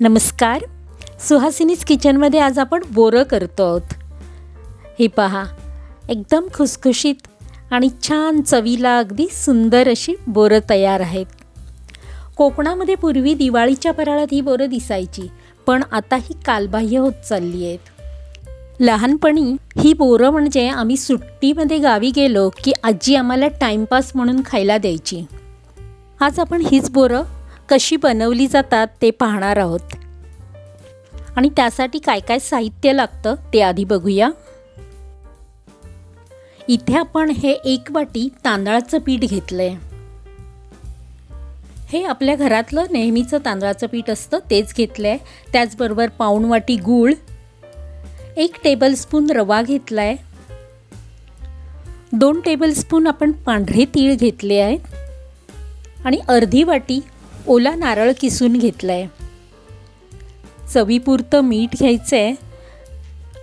नमस्कार. सुहासिनीज किचनमध्ये आज आपण बोरं करतो आहोत. ही पहा एकदम खुसखुशीत आणि छान चवीला अगदी सुंदर अशी बोरं तयार आहेत. कोकणामध्ये पूर्वी दिवाळीच्या फराळात ही बोरं दिसायची पण आता ही कालबाह्य होत चालली आहेत. लहानपणी ही बोरं म्हणजे आम्ही सुट्टीमध्ये गावी गेलो की आजी आम्हाला टाईमपास म्हणून खायला द्यायची. आज आपण हीच बोरं कशी बनवली जातात ते पाहणार आहोत. आणि त्यासाठी काय काय साहित्य लागतं ते आधी बघूया. इथे आपण हे एक वाटी तांदळाचं पीठ घेतलं आहे हे आपल्या घरातलं नेहमीचं तांदळाचं पीठ असतं तेच घेतलं आहे त्याचबरोबर पाऊण वाटी गूळ एक टेबलस्पून रवा घेतला आहे दोन टेबलस्पून आपण पांढरे तीळ घेतले आहेत आणि अर्धी वाटी ओला नारळ किसून घेतला आहे चवीपुरतं मीठ घ्यायचं आहे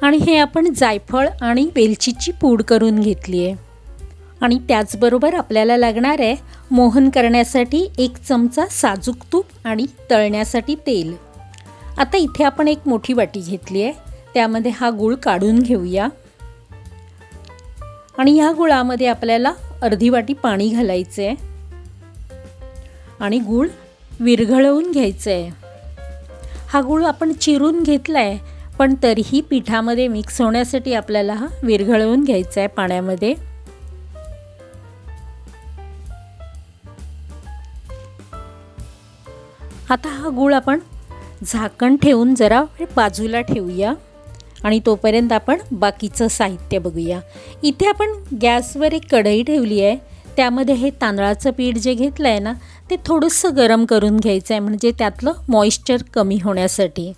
आणि हे आपण जायफळ आणि वेलचीची पूड करून घेतली आहे आणि त्याचबरोबर आपल्याला लागणार आहे मोहन करण्यासाठी एक चमचा साजूक तूप आणि तळण्यासाठी तेल. आता इथे आपण एक मोठी वाटी घेतली आहे त्यामध्ये हा गूळ काढून घेऊया. आणि ह्या गुळामध्ये आपल्याला अर्धी वाटी पाणी घालायचं आहे आणि गूळ विरघळवून घ्यायचं आहे हा गूळ आपण चिरून घेतला आहे पण तरीही पिठामध्ये मिक्स होण्यासाठी आपल्याला हा विरघळवून घ्यायचा आहे पाण्यामध्ये. आता हा गूळ आपण झाकण ठेवून जरा बाजूला ठेवूया आणि तोपर्यंत आपण बाकीचं साहित्य बघूया. इथे आपण गॅसवर एक कढई ठेवली आहे त्यामध्ये हे तांदळाचं पीठ जे घेतलं आहे ना ते थोडंसं गरम करून घ्यायचं आहे म्हणजे त्यातलं मॉइश्चर कमी होण्यासाठी.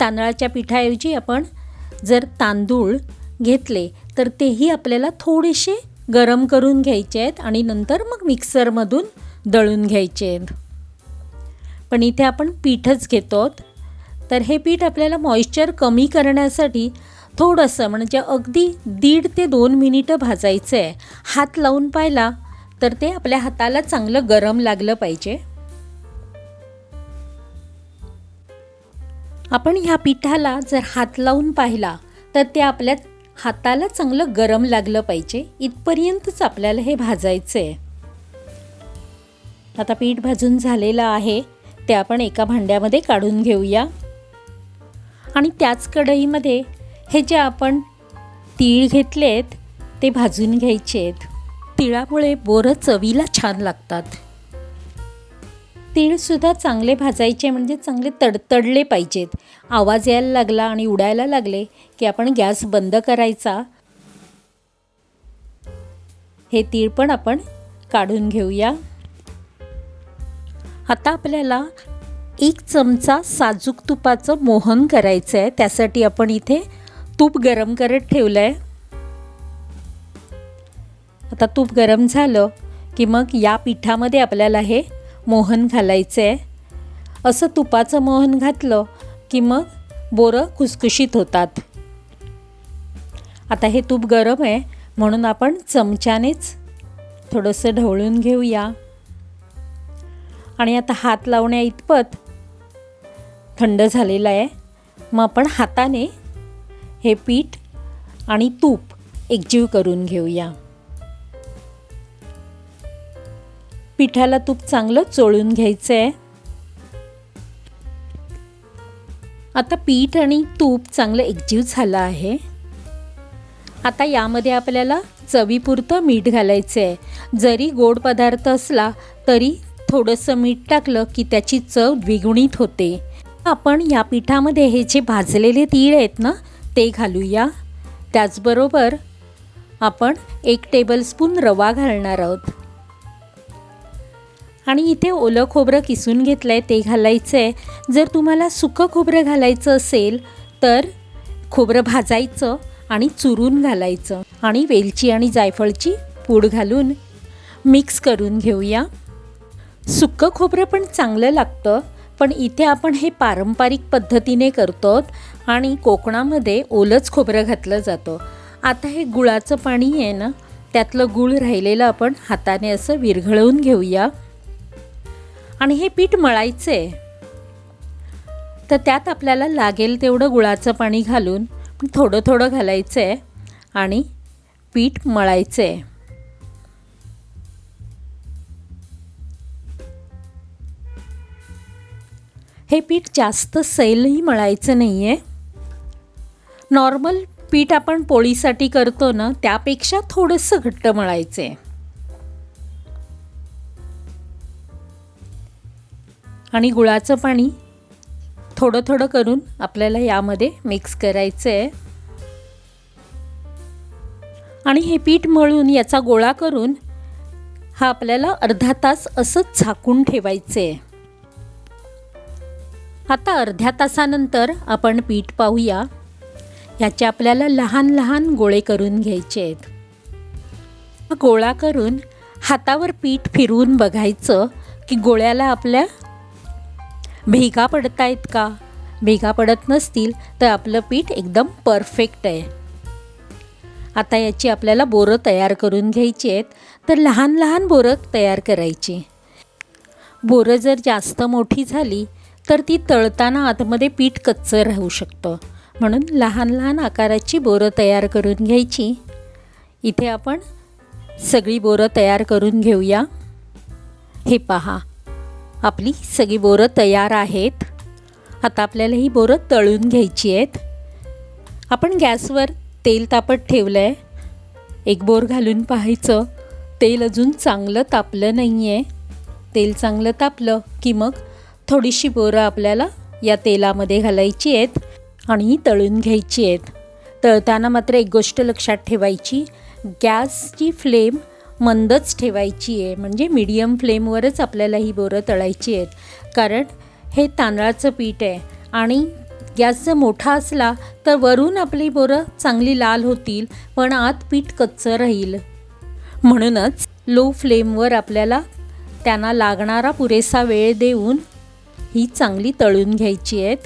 तांदळाच्या पिठाऐवजी आपण जर तांदूळ घेतले तर तेही आपल्याला थोडेसे गरम करून घ्यायचे आहेत आणि नंतर मग मिक्सरमधून दळून घ्यायचे आहेत. पण इथे आपण पीठच घेतो तर हे पीठ आपल्याला मॉइश्चर कमी करण्यासाठी थोडंसं म्हणजे अगदी दीड ते दोन मिनिटं भाजायचं आहे हात लावून पाहिला तर ते आपल्या हाताला चांगलं गरम लागलं पाहिजे. आपण ह्या पिठाला जर हात लावून पाहिला तर ते आपल्या हाताला चांगलं गरम लागलं पाहिजे. इथपर्यंतच आपल्याला हे भाजायचं आहे आता पीठ भाजून झालेलं आहे. ते आपण एका भांड्यामध्ये काढून घेऊया. आणि त्याच कढईमध्ये हे जे आपण तीळ घेतलेत ते भाजून घ्यायचे आहेत तिळामुळे बोरं चवीला छान लागतात. तीळसुद्धा चांगले भाजायचे म्हणजे चांगले तडतडले पाहिजेत. आवाज यायला लागला आणि उडायला लागले की आपण गॅस बंद करायचा. हे तीळ पण आपण काढून घेऊया. आता आपल्याला एक चमचा साजूक तुपाचं मोहन करायचं आहे त्यासाठी आपण इथे तूप गरम करत ठेवलं आहे आता तूप गरम झालं की मग या पिठामध्ये आपल्याला हे मोहन घालायचं आहे असं तुपाचं मोहन घातलं की मग बोरं खुसखुशीत होतात. आता हे तूप गरम आहे म्हणून आपण चमच्यानेच थोडंसं ढवळून घेऊया. आणि आता हात लावण्या इतपत थंड झालेलं आहे मग आपण हाताने हे पीठ आणि तूप एकजीव करून घेऊया. पिठाला तूप चांगलं चोळून घ्यायचं आहे आता पीठ आणि तूप चांगलं एकजीव झालं आहे. आता यामध्ये आपल्याला चवीपुरतं मीठ घालायचं आहे जरी गोड पदार्थ असला तरी थोडंसं मीठ टाकलं की त्याची चव द्विगुणित होते. आपण या पिठामध्ये हे जे भाजलेले तीळ आहेत ना ते घालूया. त्याचबरोबर आपण एक टेबलस्पून रवा घालणार आहोत. आणि इथे ओलं खोबरं किसून घेतलं आहे ते घालायचं आहे जर तुम्हाला सुकं खोबरं घालायचं असेल तर खोबरं भाजायचं आणि चुरून घालायचं. आणि वेलची आणि जायफळची पूड घालून मिक्स करून घेऊया. सुकं खोबरं पण चांगलं लागतं पण इथे आपण हे पारंपरिक पद्धतीने करतो आणि कोकणामध्ये ओलंच खोबरं घातलं जातं. आता हे गुळाचं पाणी आहे ना त्यातलं गूळ राहिलेलं आपण हाताने असं विरघळवून घेऊया. आणि हे पीठ मळायचं. आहे तर त्यात आपल्याला लागेल तेवढं गुळाचं पाणी घालून थोडं थोडं घालायचं आहे आणि पीठ मळायचं. आहे हे पीठ जास्त सैलही मळायचं नाही आहे नॉर्मल पीठ आपण पोळीसाठी करतो ना त्यापेक्षा थोडंसं घट्ट मळायचं. आहे आणि गुळाचं पाणी थोडं थोडं करून आपल्याला यामध्ये मिक्स करायचं आहे आणि हे पीठ मळून याचा गोळा करून हा आपल्याला अर्धा तास असंच झाकून ठेवायचं आहे आता अर्ध्या तासानंतर आपण पीठ पाहूया. याचे आपल्याला लहान लहान गोळे करून घ्यायचे आहेत गोळा करून हातावर पीठ फिरवून बघायचं की गोळ्याला आपल्या भेगा पडतायत का? भेगा पडत नसतील तर आपलं पीठ एकदम परफेक्ट आहे. आता याची आपल्याला बोरं तयार करून घ्यायची आहेत तर लहान लहान बोरं तयार करायची. बोरं जर जास्त मोठी झाली तर ती तळताना आतमध्ये पीठ कच्चं राहू शकतं. म्हणून लहान लहान आकाराची बोरं तयार करून घ्यायची. इथे आपण सगळी बोरं तयार करून घेऊया. हे पहा आपली सगळी बोरं तयार आहेत. आता आपल्याला ही बोरं तळून घ्यायची आहेत. आपण गॅसवर तेल तापत ठेवलं आहे एक बोर घालून पाहायचं. तेल अजून चांगलं तापलं नाही आहे तेल चांगलं तापलं की मग थोडीशी बोरं आपल्याला या तेलामध्ये घालायची आहेत आणि ही तळून घ्यायची आहेत. तळताना मात्र एक गोष्ट लक्षात ठेवायची. गॅसची फ्लेम मंदच ठेवायची आहे. म्हणजे मीडियम फ्लेमवरच आपल्याला ही बोरं तळायची आहेत. कारण हे तांदळाचं पीठ आहे. आणि गॅस जर मोठा असला तर वरून आपली बोरं चांगली लाल होतील पण आत पीठ कच्चं राहील. म्हणूनच लो फ्लेमवर आपल्याला त्यांना लागणारा पुरेसा वेळ देऊन ही चांगली तळून घ्यायची आहेत.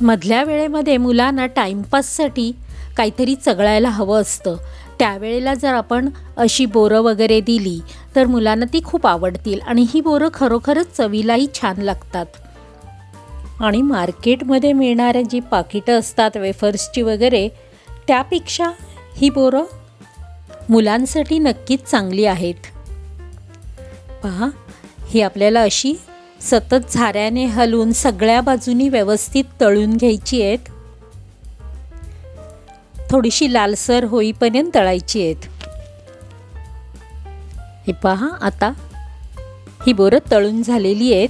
मधल्या वेळेमध्ये मुलांना टाईमपाससाठी काहीतरी चगळायला हवं असतं. त्यावेळेला जर आपण अशी बोरं वगैरे दिली तर मुलांना ती खूप आवडतील आणि ही बोरं खरोखरच चवीलाही छान लागतात. आणि मार्केटमध्ये मिळणाऱ्या जी पाकिटं असतात वेफर्सची वगैरे त्यापेक्षा ही बोरं मुलांसाठी नक्कीच चांगली आहेत. पहा ही आपल्याला अशी सतत झाऱ्याने हलवून सगळ्या बाजूनी व्यवस्थित तळून घ्यायची आहेत. थोडीशी लालसर होईपर्यंत तळायची आहेत. हे पहा आता. ही बोरं तळून झालेली आहेत.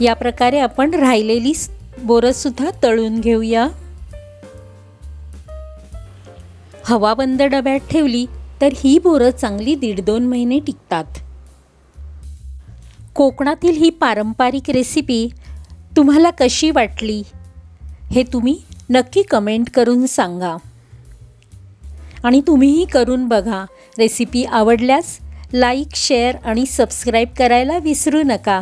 या प्रकारे आपण राहिलेली बोरं सुद्धा तळून घेऊया. हवा बंद डब्यात ठेवली तर ही बोरं चांगली दीड दोन महिने टिकतात. कोकणातील ही पारंपरिक रेसिपी तुम्हाला कशी वाटली? हे तुम्ही नक्की कमेंट करून सांगा. आणि तुम्हीही करून बघा. रेसिपी आवडल्यास लाईक शेअर आणि सबस्क्राईब करायला विसरू नका.